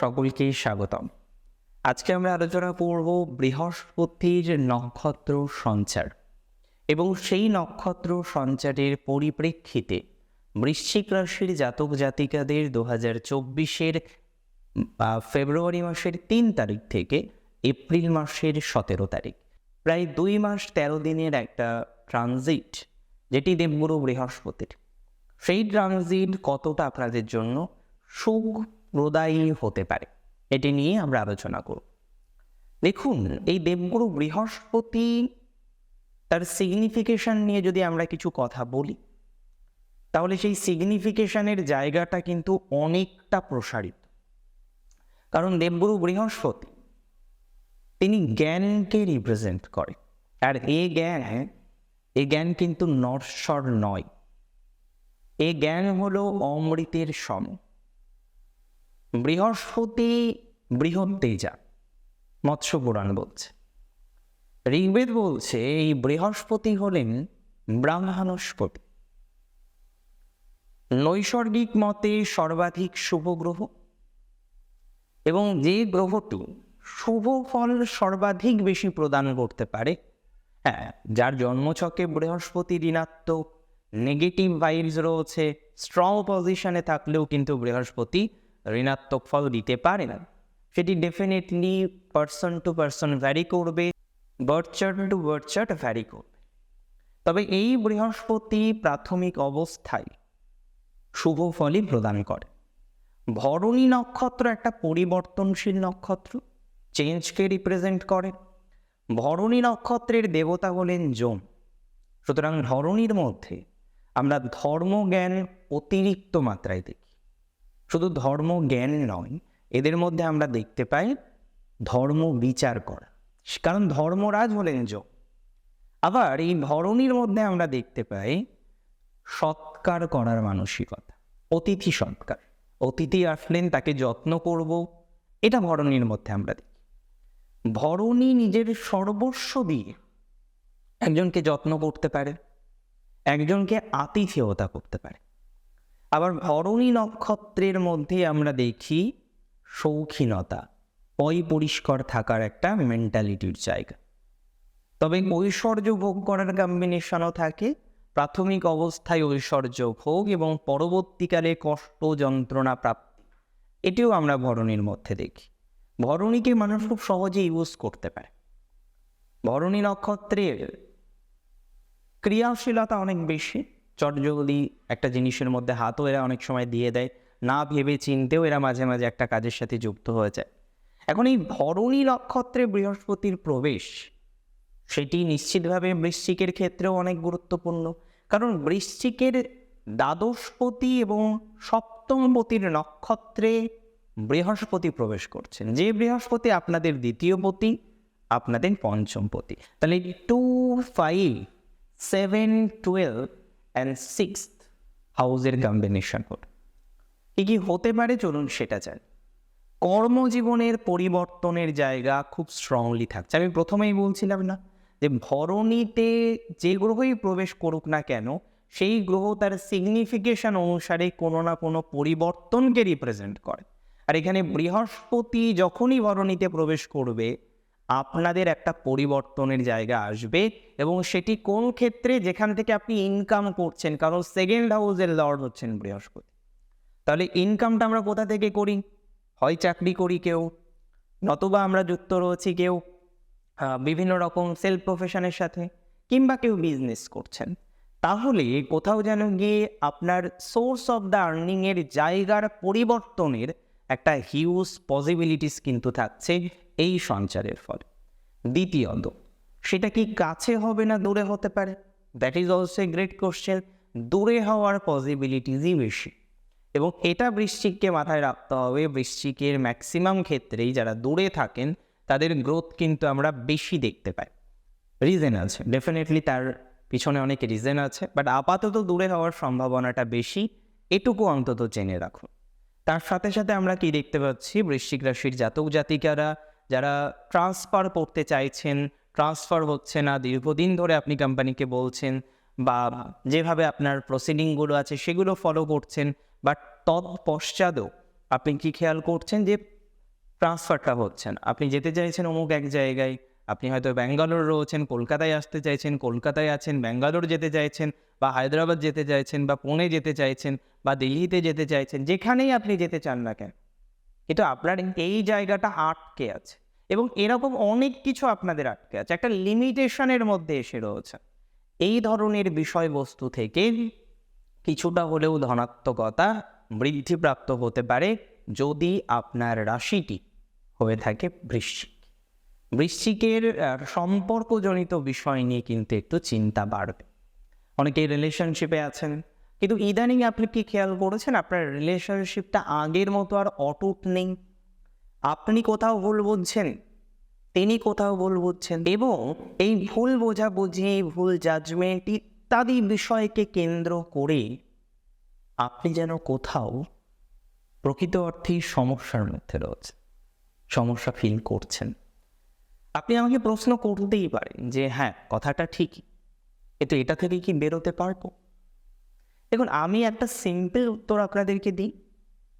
সকলকে স্বাগতম। আজকে আমরা আলোচনা করব বৃহস্পতির নক্ষত্র সঞ্চার এবং সেই নক্ষত্র সঞ্চারের পরিপ্রেক্ষিতে বৃশ্চিক রাশির জাতক জাতিকাদের দু হাজার চব্বিশের ফেব্রুয়ারি মাসের তিন তারিখ থেকে এপ্রিল মাসের সতেরো তারিখ। প্রায় দুই মাস তেরো দিনের একটা ট্রানজিট, যেটি দেবগুরু বৃহস্পতির। সেই ট্রানজিট কতটা আপনাদের জন্য সুখ প্রদায়ী হতে পারে। এটি নিয়ে আমরা আলোচনা করব। দেখুন, এই দেবগুরু বৃহস্পতি তার সিগনিফিকেশন নিয়ে যদি আমরা কিছু কথা বলি, তাহলে সেই সিগনিফিকেশানের জায়গাটা কিন্তু অনেকটা প্রসারিত। কারণ দেবগুরু বৃহস্পতি, তিনি জ্ঞানকে রিপ্রেজেন্ট করে। আর এ জ্ঞান এ জ্ঞান কিন্তু নশ্বর নয়। এ জ্ঞান হলো অমৃতের সম। বৃহস্পতি বৃহৎ তেজা, মৎস্য পুরাণ বলছে। ঋগ্বেদ বলছে এই বৃহস্পতি হলেন ব্রাহ্মণস্পতি নৈসর্গিক মতে সর্বাধিক শুভ গ্রহ। এবং যে গ্রহটি শুভ ফল সর্বাধিক বেশি প্রদান করতে পারে হ্যাঁ যার জন্মছকে বৃহস্পতি ঋণাত্মক নেগেটিভ ভাইবস রয়েছে স্ট্রং পজিশনে থাকলেও কিন্তু বৃহস্পতি ঋণাত্মক ফল দিতে পারে না। সেটি definitely person to person vary করবে বার্চার্ট টু বার্চার্ট ভ্যারি করবে। তবে এই বৃহস্পতি প্রাথমিক অবস্থায় শুভ ফলই প্রদান করে। ভরণী নক্ষত্র একটা পরিবর্তনশীল নক্ষত্র চেঞ্জকে রিপ্রেজেন্ট করে। ভরণী নক্ষত্রের দেবতা হলেন জোম সুতরাং ধরণীর মধ্যে আমরা ধর্মজ্ঞান অতিরিক্ত মাত্রায় দেখি। শুধু ধর্ম জ্ঞান নয়, এদের মধ্যে আমরা দেখতে পাই ধর্ম বিচার করা। কারণ ধর্মরাজ হলেন যোগ। আবার এই ধরনীর মধ্যে আমরা দেখতে পাই সৎকার করার মানসিকতা, অতিথি সৎকার। অতিথি আসলেন, তাকে যত্ন করব, এটা ভরণীর মধ্যে আমরা দেখি। ভরণী নিজের সর্বস্ব দিয়ে একজনকে যত্ন করতে পারে, একজনকে আতিথেয়তা করতে পারে। আবার ভরণী নক্ষত্রের মধ্যে আমরা দেখি শৌখিনতা পয় পরিষ্কার থাকার একটা মেন্টালিটির জায়গা। তবে ঐশ্বর্য ভোগ করার কম্বিনেশনও থাকে, প্রাথমিক অবস্থায় ঐশ্বর্য ভোগ এবং পরবর্তীকালে কষ্ট যন্ত্রণা প্রাপ্তি। এটিও আমরা ভরণীর মধ্যে দেখি। ভরণীকে মানুষ খুব সহজে ইউজ করতে পারে। ভরণী নক্ষত্রের ক্রিয়াশীলতা অনেক বেশি। চটজলদি একটা জিনিসের মধ্যে হাতও এরা অনেক সময় দিয়ে দেয়। না ভেবে চিনতেও এরা মাঝে মাঝে একটা কাজের সাথে যুক্ত হয়ে যায়। এখন এই ভরণী নক্ষত্রে বৃহস্পতির প্রবেশ, সেটি নিশ্চিতভাবে বৃশ্চিকের ক্ষেত্রেও অনেক গুরুত্বপূর্ণ। কারণ বৃশ্চিকের দ্বাদশপতি এবং সপ্তমপতির নক্ষত্রে বৃহস্পতি প্রবেশ করছেন। যে বৃহস্পতি আপনাদের দ্বিতীয় পতি, আপনাদের পঞ্চম পতি। তাহলে two five seven twelve and six হাউসের কম্বিনেশন হল কি কি হতে পারে? চলুন সেটা জানি। কর্মজীবনের পরিবর্তনের জায়গা খুব স্ট্রংলি থাকছে। আমি প্রথমেই বলছিলাম না যে ভরণীতে যে গ্রহই প্রবেশ করুক না কেন, সেই গ্রহ তার সিগনিফিকেশন অনুসারে কোনো না কোনো পরিবর্তনকে রিপ্রেজেন্ট করে। আর এখানে বৃহস্পতি যখনই ভরণীতে প্রবেশ করবে আপনাদের একটা পরিবর্তনের জায়গা আসবে এবং সেটি কোন ক্ষেত্রে? যেখান থেকে আপনি ইনকাম করছেন। কারণ সেকেন্ড হাউসের লর্ড হচ্ছেন বৃহস্পতি। তাহলে ইনকামটা আমরা কোথা থেকে করি? হয় চাকরি করি কেউ, নতুবা আমরা যুক্ত রয়েছি কেউ বিভিন্ন রকম সেলফ প্রফেশনের সাথে, কিংবা কেউ বিজনেস করছেন। তাহলে কোথাও যেন গিয়ে আপনার সোর্স অফ দ্য আর্নিংয়ের জায়গার পরিবর্তনের একটা হিউজ পসিবিলিটিস কিন্তু থাকছে। এই সঞ্চারের ফলে। দ্বিতীয়ত সেটা কি কাছে হবে না দূরে হতে পারে? That is also a great question দূরে হওয়ার পসিবিলিটিসই বেশি। এবং এটা বৃশ্চিককে মাথায় রাখতে হবে, বৃশ্চিকের ম্যাক্সিমাম ক্ষেত্রেই যারা দূরে থাকেন, তাদের গ্রোথ কিন্তু আমরা বেশি দেখতে পাই। রিজেন আছে ডেফিনেটলি তার পিছনে অনেক রিজেন আছে বাট আপাতত দূরে হওয়ার সম্ভাবনাটা বেশি, এটুকু অন্তত জেনে রাখুন। তার সাথে সাথে আমরা কি দেখতে পাচ্ছি, বৃশ্চিক রাশির জাতক জাতিকারা যারা ট্রান্সফার করতে চাইছেন ট্রান্সফার হচ্ছে না, দীর্ঘদিন ধরে আপনি কোম্পানিকে বলছেন বা যেভাবে আপনার প্রসিডিংগুলো আছে সেগুলো ফলো করছেন বাট তৎপশ্চাৎও আপনি কি খেয়াল করছেন যে ট্রান্সফারটা হচ্ছে না? আপনি যেতে চাইছেন অমুক এক জায়গায়, আপনি হয়তো ব্যাঙ্গালোর রয়েছেন, কলকাতায় আসতে চাইছেন, কলকাতায় আছেন, ব্যাঙ্গালোর যেতে চাইছেন বা হায়দ্রাবাদ যেতে চাইছেন বা পুনে যেতে চাইছেন বা দিল্লিতে যেতে চাইছেন, যেখানেই আপনি যেতে চান না কেন কিন্তু আপনার এই জায়গাটা আটকে আছে। এবং এরকম অনেক কিছু আপনাদের আটকে আছে। একটা লিমিটেশনের মধ্যে এসে রয়েছে। এই ধরনের বিষয়বস্তু থেকে কিছুটা হলেও ধনাত্মকতা বৃদ্ধিপ্রাপ্ত হতে পারে যদি আপনার রাশিটি হয়ে থাকে বৃশ্চিক। বৃশ্চিকের সম্পর্কজনিত বিষয় নিয়ে কিন্তু একটু চিন্তা বাড়বে। অনেকেই রিলেশনশিপে আছেন। কিন্তু ইদানিং আপনি কি খেয়াল করেছেন? আপনার রিলেশনশিপটা আগের মতো আর অটুট নেই। আপনি কোথাও ভুল বুঝছেন, তিনি কোথাও ভুল বুঝছেন এবং এই ভুল বোঝাবুঝি ভুল জাজমেন্ট ইত্যাদি বিষয়কে কেন্দ্র করে আপনি যেন কোথাও প্রকৃত অর্থেই সমস্যার মধ্যে রয়েছে সমস্যা ফিল করছেন। আপনি আমাকে প্রশ্ন করতেই পারেন যে হ্যাঁ কথাটা ঠিকই। কিন্তু এটা থেকে কি বেরোতে পারব? দেখুন, আমি একটা সিম্পল উত্তর আপনাদেরকে দিই।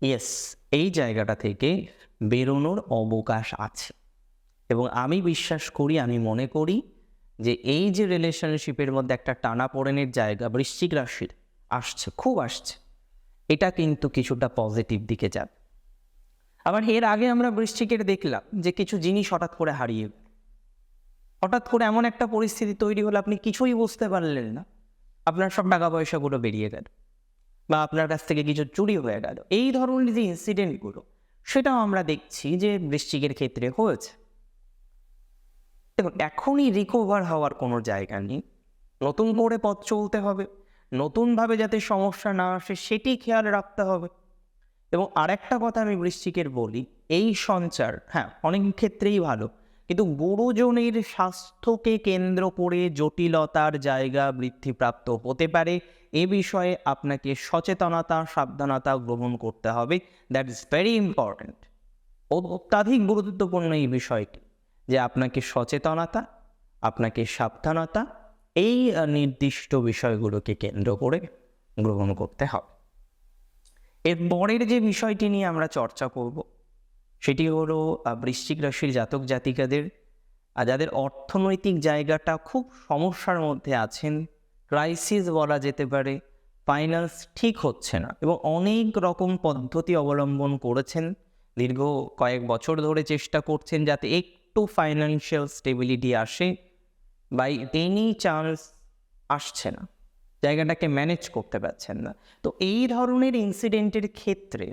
ইয়েস এই জায়গাটা থেকে বেরোনোর অবকাশ আছে। এবং আমি বিশ্বাস করি, আমি মনে করি যে এই যে রিলেশনশিপের মধ্যে একটা টানাপোড়েনের জায়গা, বৃশ্চিক রাশির আসছে, খুব আসছে। এটা কিন্তু কিছুটা পজিটিভ দিকে যাবে। আবার এর আগে আমরা বৃশ্চিকের দেখলাম যে কিছু জিনিস হঠাৎ করে হারিয়ে হঠাৎ করে এমন একটা পরিস্থিতি তৈরি হলো, আপনি কিছুই বুঝতে পারলেন না। আপনার সব টাকা পয়সাগুলো বেরিয়ে গেল। বা আপনার কাছ থেকে কিছু চুরি হয়ে গেল। এই ধরনের যে ইনসিডেন্টগুলো সেটাও আমরা দেখছি যে বৃশ্চিকের ক্ষেত্রে হয়েছে। দেখুন, এখনই রিকভার হওয়ার কোনো জায়গা নেই। নতুন করে পথ চলতে হবে। নতুনভাবে যাতে সমস্যা না আসে, সেটি খেয়াল রাখতে হবে। এবং আরেকটা কথা আমি বৃশ্চিকের বলি, এই সঞ্চার হ্যাঁ অনেক ক্ষেত্রেই ভালো। কিন্তু গুরুজনের স্বাস্থ্যকে কেন্দ্র করে জটিলতার জায়গা বৃদ্ধিপ্রাপ্ত হতে পারে। এ বিষয়ে আপনাকে সচেতনতা, সাবধানতা গ্রহণ করতে হবে। দ্যাট ইজ ভেরি ইম্পর্ট্যান্ট অত্যাধিক গুরুত্বপূর্ণ এই বিষয়টি যে আপনাকে সচেতনতা, আপনাকে সাবধানতা এই নির্দিষ্ট বিষয়গুলোকে কেন্দ্র করে গ্রহণ করতে হবে। এর পরের যে বিষয়টি নিয়ে আমরা চর্চা করব সেটি হলো বৃশ্চিক রাশির জাতক জাতিকাদের যাদের অর্থনৈতিক জায়গাটা খুব সমস্যার মধ্যে আছেন ক্রাইসিস বলা যেতে পারে ফাইন্যান্স ঠিক হচ্ছে না এবং অনেক রকম পদ্ধতি অবলম্বন করেছেন, দীর্ঘ কয়েক বছর ধরে চেষ্টা করছেন যাতে একটু ফাইন্যান্সিয়াল স্টেবিলিটি আসে বাই এনি চান্স আসছে না, জায়গাটাকে ম্যানেজ করতে পারছেন না। তো এই ধরনের ইনসিডেন্টের ক্ষেত্রে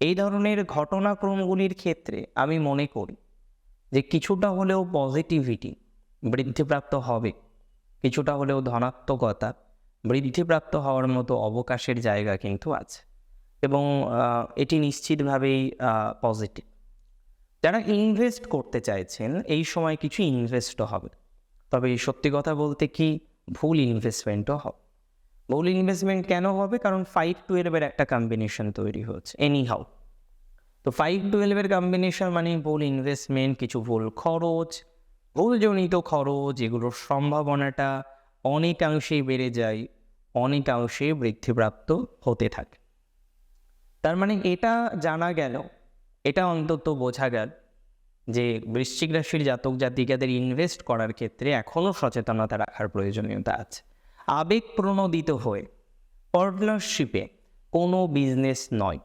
এই ধরনের ঘটনাক্রমগুলির ক্ষেত্রে আমি মনে করি যে কিছুটা হলেও পজিটিভিটি বৃদ্ধিপ্রাপ্ত হবে। কিছুটা হলেও ধনাত্মকতা বৃদ্ধিপ্রাপ্ত হওয়ার মতো অবকাশের জায়গা কিন্তু আছে এবং এটি নিশ্চিতভাবেই পজিটিভ যারা ইনভেস্ট করতে চাইছেন, এই সময় কিছু ইনভেস্টও হবে। তবে সত্যি কথা বলতে কি, ভুল ইনভেস্টমেন্টও হবে। ভুল ইনভেস্টমেন্ট কেন হবে? কারণ ফাইভ টুয়েলভের একটা কম্বিনেশন তৈরি হচ্ছে এনি হাউ তো ফাইভ টুয়েলভের কম্বিনেশন মানে ভুল ইনভেস্টমেন্ট কিছু ভুল খরচ, ভুলজনিত খরচ, এগুলোর সম্ভাবনাটা অনেকাংশেই বেড়ে যায় অনেকাংশে বৃদ্ধিপ্রাপ্ত হতে থাকে। তার মানে এটা জানা গেল, এটা অন্তত বোঝা গেল যে বৃশ্চিক রাশির জাতক জাতিকাদের ইনভেস্ট করার ক্ষেত্রে এখনও সচেতনতা রাখার প্রয়োজনীয়তা আছে। আবেগ প্রণোদিত হয়ে পার্টনারশিপে কোনো বিজনেস নয়।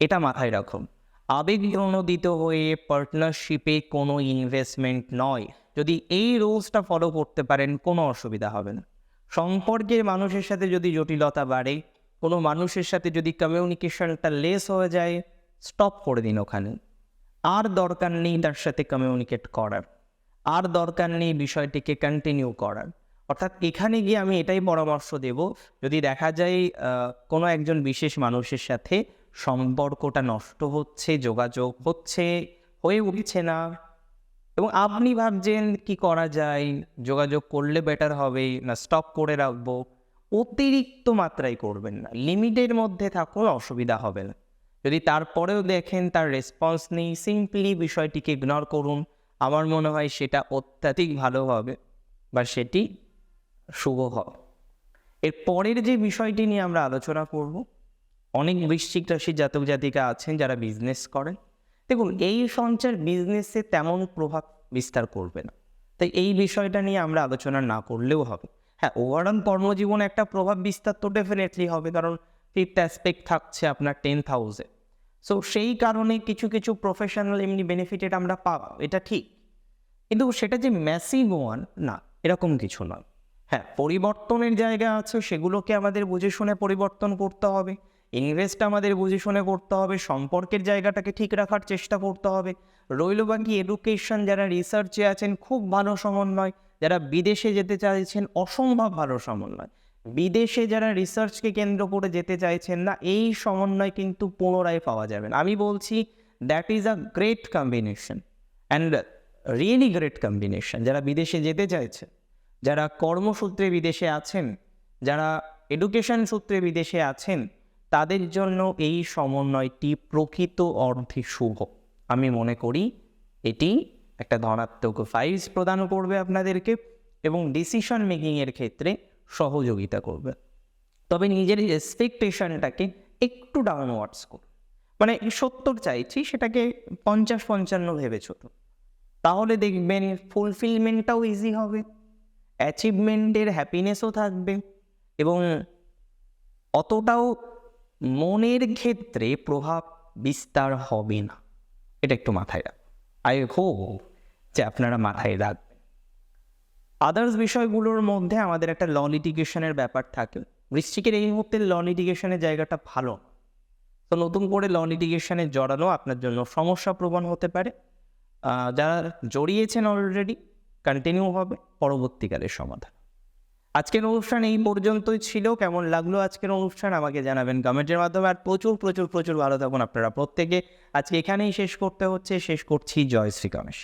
এটা মাথায় রাখুন। আবেগ প্রণোদিত হয়ে পার্টনারশিপে কোনো ইনভেস্টমেন্ট নয়। যদি এই রুলসটা ফলো করতে পারেন, কোনো অসুবিধা হবে না। সম্পর্কের মানুষের সাথে যদি জটিলতা বাড়ে, কোনো মানুষের সাথে যদি কমিউনিকেশনটা লেস হয়ে যায় স্টপ করে দিন ওখানে। আর দরকার নেই তার সাথে কমিউনিকেট করার। আর দরকার নেই বিষয়টিকে কন্টিনিউ করার। অর্থাৎ এখানে গিয়ে আমি এটাই পরামর্শ দেব, যদি দেখা যায় কোনো একজন বিশেষ মানুষের সাথে সম্পর্কটা নষ্ট হচ্ছে, যোগাযোগ হচ্ছে, হয়ে উঠছে না, এবং আপনি ভাবছেন কি করা যায়, যোগাযোগ করলে বেটার হবে, না স্টপ করে রাখব, অতিরিক্ত মাত্রায় করবেন না, লিমিটের মধ্যে থাকুন, অসুবিধা হবে না। যদি তারপরেও দেখেন তার রেসপন্স নেই সিম্পলি বিষয়টিকে ইগনোর করুন, আমার মনে হয় সেটা অত্যাধিক ভালো হবে, বা সেটি শুভ হবে এর পরের যে বিষয়টি নিয়ে আমরা আলোচনা করব, অনেক বৃশ্চিক রাশির জাতক জাতিকা আছেন যারা বিজনেস করেন। দেখুন, এই সঞ্চার বিজনেসে তেমন প্রভাব বিস্তার করবে না। তাই এই বিষয়টা নিয়ে আমরা আলোচনা না করলেও হবে। হ্যাঁ ওভারঅল কর্মজীবনে একটা প্রভাব বিস্তার তো ডেফিনেটলি হবে, কারণ ফিফথ অ্যাসপেক্ট থাকছে আপনার টেন থাউজেন্ড সো সেই কারণে কিছু কিছু প্রফেশনাল এমনি বেনিফিটেড আমরা পাবো এটা ঠিক। কিন্তু সেটা যে ম্যাসিভ ওয়ান না, এরকম কিছু নয়। হ্যাঁ পরিবর্তনের জায়গা আছে, সেগুলোকে আমাদের বুঝে শুনে পরিবর্তন করতে হবে। ইনভেস্ট আমাদের বুঝে শুনে করতে হবে, সম্পর্কের জায়গাটাকে ঠিক রাখার চেষ্টা করতে হবে। রইল বাকি এডুকেশন যারা রিসার্চে আছেন, খুব ভালো সমন্বয়। যারা বিদেশে যেতে চাইছেন, অসম্ভব ভালো সমন্বয়। বিদেশে যারা রিসার্চকে কেন্দ্র করে যেতে চাইছেন না, এই সমন্বয় কিন্তু পুনরায় পাওয়া যাবে আমি বলছি that is a great combination and really great combination যারা বিদেশে যেতে চাইছেন যারা কর্মসূত্রে বিদেশে আছেন, যারা এডুকেশন সূত্রে বিদেশে আছেন, তাদের জন্য এই সমন্বয়টি প্রকৃত অর্থে শুভ। আমি মনে করি এটি একটা ধনাত্মক ফাইলস প্রদান করবে আপনাদেরকে এবং ডিসিশন মেকিংয়ের ক্ষেত্রে সহযোগিতা করবে। তবে নিজের এক্সপেকটেশনটাকে একটু ডাউনওয়ার্ডস করুন। মানে সত্তর চাইছি, সেটাকে পঞ্চাশ পঞ্চান্ন ভেবে ছোট তাহলে দেখবেন ফুলফিলমেন্টটাও ইজি হবে। অ্যাচিভমেন্টের হ্যাপিনেসও থাকবে এবং অতটাও মনের ক্ষেত্রে প্রভাব বিস্তার হবে না। এটা একটু মাথায় রাখ। আই হোপ যে আপনারা মাথায় রাখবেন। আদার্স বিষয়গুলোর মধ্যে আমাদের একটা ল লিটিগেশনের ব্যাপার থাকে। বৃশ্চিকের এই মুহূর্তে ল লিটিগেশনের জায়গাটা ভালো তো নতুন করে ল লিটিগেশনে জড়ানো আপনার জন্য সমস্যা প্রবণ হতে পারে। যারা জড়িয়েছেন অলরেডি কন্টিনিউ হবে পরবর্তীকালে সমাধান। আজকের অনুষ্ঠান এই পর্যন্তই ছিল। কেমন লাগল আজকের অনুষ্ঠান আমাকে জানাবেন কমেন্টের মাধ্যমে। আর প্রচুর প্রচুর প্রচুর ভালো থাকুন আপনারা প্রত্যেকে। আজকে এখানেই শেষ করতে হচ্ছে। শেষ করছি। জয় শ্রী গণেশ।